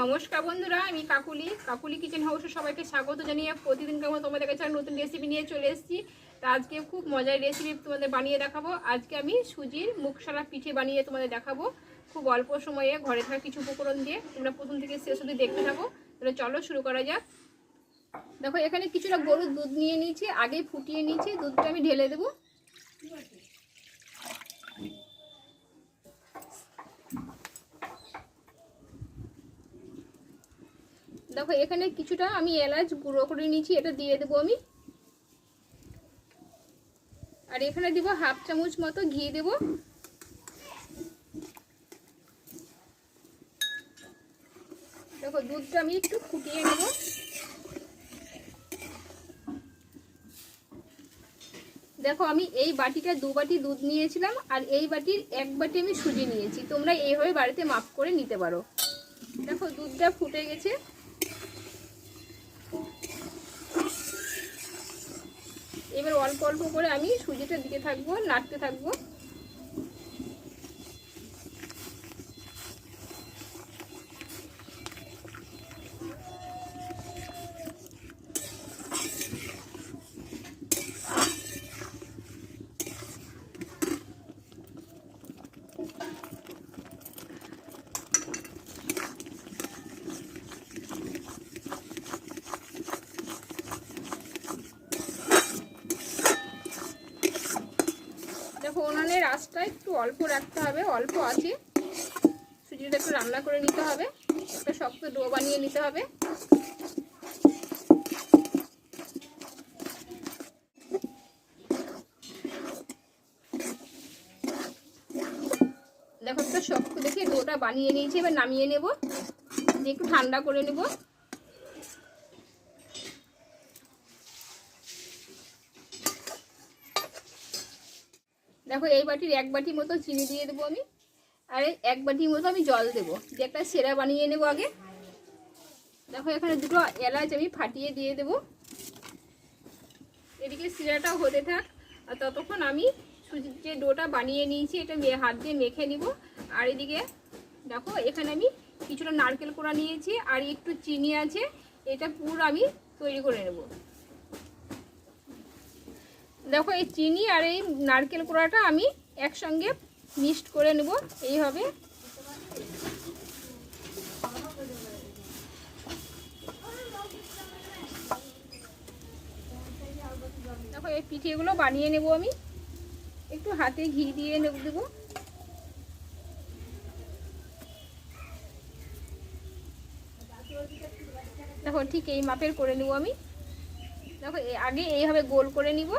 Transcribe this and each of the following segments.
নমস্কার বন্ধুরা, আমি কাকুলি। কাকুলি কিচেন হাউসে সবাইকে স্বাগত জানিয়ে প্রতিদিন কেমন তোমাদের কাছে নতুন রেসিপি নিয়ে চলে এসেছি। তা আজকে খুব মজার রেসিপি তোমাদের বানিয়ে দেখাবো। আজকে আমি সুজির মুখসারা পিঠে বানিয়ে তোমাদের দেখাবো। খুব অল্প সময়ে ঘরে থাকা কিছু উপকরণ দিয়ে তোমরা প্রথম থেকে শেষ অবধি দেখতে থাকো। তাহলে চলো শুরু করা যাক। দেখো, এখানে কিছুটা গরুর দুধ নিয়ে নিয়েছি আগে ফুটিয়ে নিয়েছি। দুধটা আমি ঢেলে দেবো। দেখো, এখানে কিছুটা আমি এলাচ গুঁড়ো করে নিয়েছি, এটা দিয়ে দেবো আমি। আর এখানে দিব হাফ চামচ মতো ঘি দেব। দেখো, দুধটা আমি একটু ফুটিয়ে নেব। দেখো, আমি এই বাটিটা দু বাটি দুধ নিয়েছিলাম, আর এই বাটির এক বাটি আমি সুজি নিয়েছি। তোমরা এইভাবে বাড়িতে মাপ করে নিতে পারো। দেখো, দুধটা ফুটে গেছে। এবার অল্প অল্প করে আমি সুজিটা দিতে থাকব নাড়তে থাকব দেখো উনানের আঁচটা একটু অল্প রাখতে হবে, অল্প আছে। সুজিটা একটু রান্না করে নিতে হবে, একটা শক্ত ডো বানিয়ে নিতে হবে। দেখো একটা শক্ত দেখে ডোটা বানিয়ে নিয়েছি, এবার নামিয়ে নেব। একটু ঠান্ডা করে নেব। দেখো এই বাটির এক বাটি মতো চিনি দিয়ে দেবো আমি, আর এক বাটির মতো আমি জল দেবো। দিয়ে একটা সেরা বানিয়ে নেব আগে। দেখো এখানে দুটো এলাচ আমি ফাটিয়ে দিয়ে দেবো। এদিকে সিরাটাও হতে থাক, আর ততক্ষণ আমি যে ডোটা বানিয়ে নিয়েছি, এটা হাত দিয়ে মেখে নিব। আর এদিকে দেখো এখানে আমি কিছুটা নারকেল কোড়া নিয়েছি, আর একটু চিনি আছে, এটা পুরো আমি তৈরি করে নেব। দেখো, এই চিনি আর এই নারকেল কোড়াটা আমি একসঙ্গে মিক্সড করে নেব। এইভাবে দেখো, এই পিঠেগুলো বানিয়ে নেব আমি। একটু হাতে ঘি দিয়ে নেব, দেবো। দেখো, ঠিক এই মাপের করে নেব আমি। দেখো আগে এইভাবে গোল করে নিব।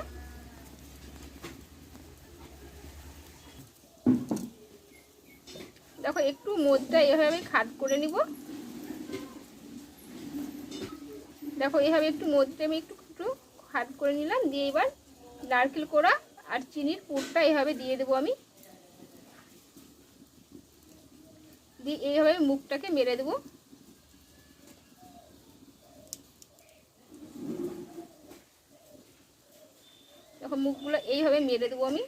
দেখো, একটু মোদটা এভাবে খাদ করে নিব। দেখো, এভাবে একটু মোদটা আমি একটু একটু খাদ করে নিলাম। দিয়ে এবার নারকেল কোড়া আর চিনির পুরটা এভাবে দিয়ে দেবো আমি। দিয়ে এইভাবে মুখটাকে মেরে দেবো। দেখো, মুখগুলো এইভাবে মেরে দেবো আমি।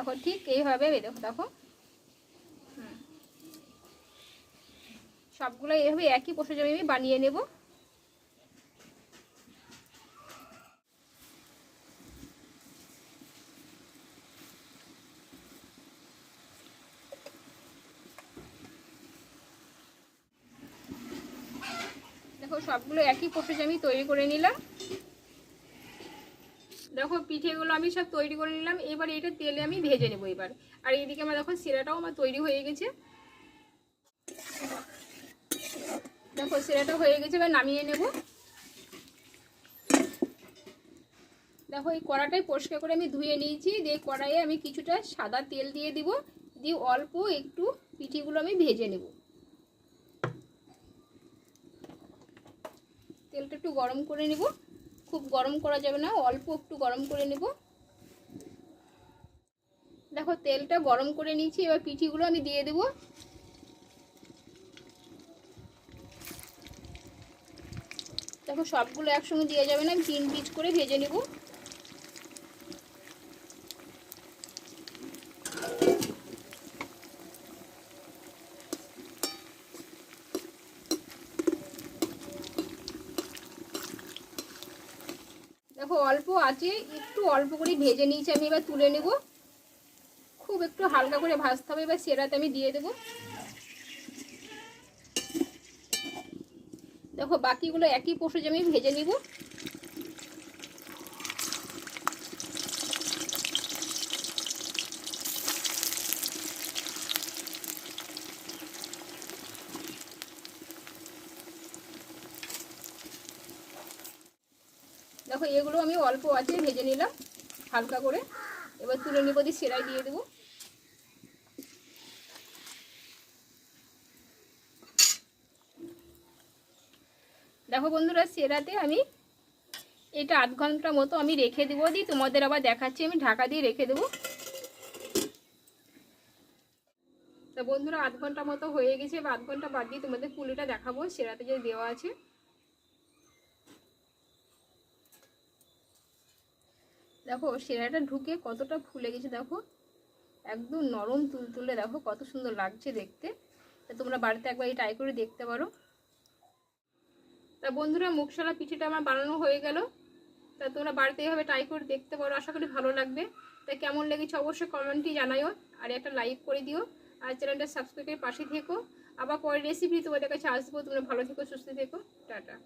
দেখো ঠিক এইভাবে দেখো দেখো। সবগুলো এইভাবে একই প্রসেসে আমি বানিয়ে নেব। দেখো, সবগুলো একই প্রসেসে আমি তৈরি করে নিলাম। দেখো পিঠেগুলো আমি সব তৈরি করে নিলাম, এবার এটা তেলে আমি ভেজে নেব এবার। আর এইদিকে আমার দেখো সিরাটাও আমার তৈরি হয়ে গেছে। দেখো সিরাটা হয়ে গেছে, এবার নামিয়ে নেব। দেখো এই কড়াটাই পরিষ্কার করে আমি ধুয়ে নিয়েছি, দিয়ে কড়াইয়ে আমি কিছুটা সাদা তেল দিয়ে দিব, দিয়ে অল্প একটু পিঠেগুলো আমি ভেজে নেব। তেলটা একটু গরম করে নেব। খুব গরম করা যাবে না, অল্প একটু গরম করে নেব। দেখো, তেলটা গরম করে নিয়েছি, এবার পিঠিগুলো আমি দিয়ে দেব। দেখো, সবগুলো একসঙ্গে দেওয়া যাবে না তিন পিচ করে ভেজে নেব। দেখো অল্প আছে, একটু অল্প করে ভেজে নিয়েছি আমি, এবার তুলে নেব। খুব একটু হালকা করে ভাজতে হবে, এবার সেরাতে আমি দিয়ে দেবো। দেখো বাকিগুলো একই পোষে আমি ভেজে নিব। দেখো, এগুলো আমি অল্প আছে, ভেজে নিলাম হালকা করে। এবার তুলে নিব দিয়ে সেরাই দিয়ে দেবো। দেখো বন্ধুরা, সেরাতে আমি এটা আধ ঘণ্টা মতো আমি রেখে দেবো। দিই তোমাদের আবার দেখাচ্ছি, আমি ঢাকা দিয়ে রেখে দেবো। তা বন্ধুরা, আধ ঘণ্টা মতো হয়ে গেছে বা আধ ঘণ্টা বাদ দিয়ে তোমাদের পুলিটা দেখাবো, সেরাতে যে দেওয়া আছে। দেখো সেরাটা ঢুকে কতটা ফুলে গেছে দেখো। একদম নরম তুল তুলতুলে দেখো কত সুন্দর লাগছে দেখতে। তা তোমরা বাড়িতে একবার এই ট্রাই করে দেখতে পারো। তা বন্ধুরা মুখশালা পিঠেটা আমার বানানো হয়ে গেল। তা তোমরা বাড়িতে এইভাবে ট্রাই করে দেখতে পারো, আশা করি ভালো লাগবে। তা কেমন লেগেছে অবশ্যই কমেন্টই জানাইও আর একটা লাইক করে দিও। আর চ্যানেলটা সাবস্ক্রাইবের পাশে থেকো। আবার পরের রেসিপি তোমাদের কাছে আসব। তোমরা ভালো থেকো, সুস্থ থেকো। টাটা।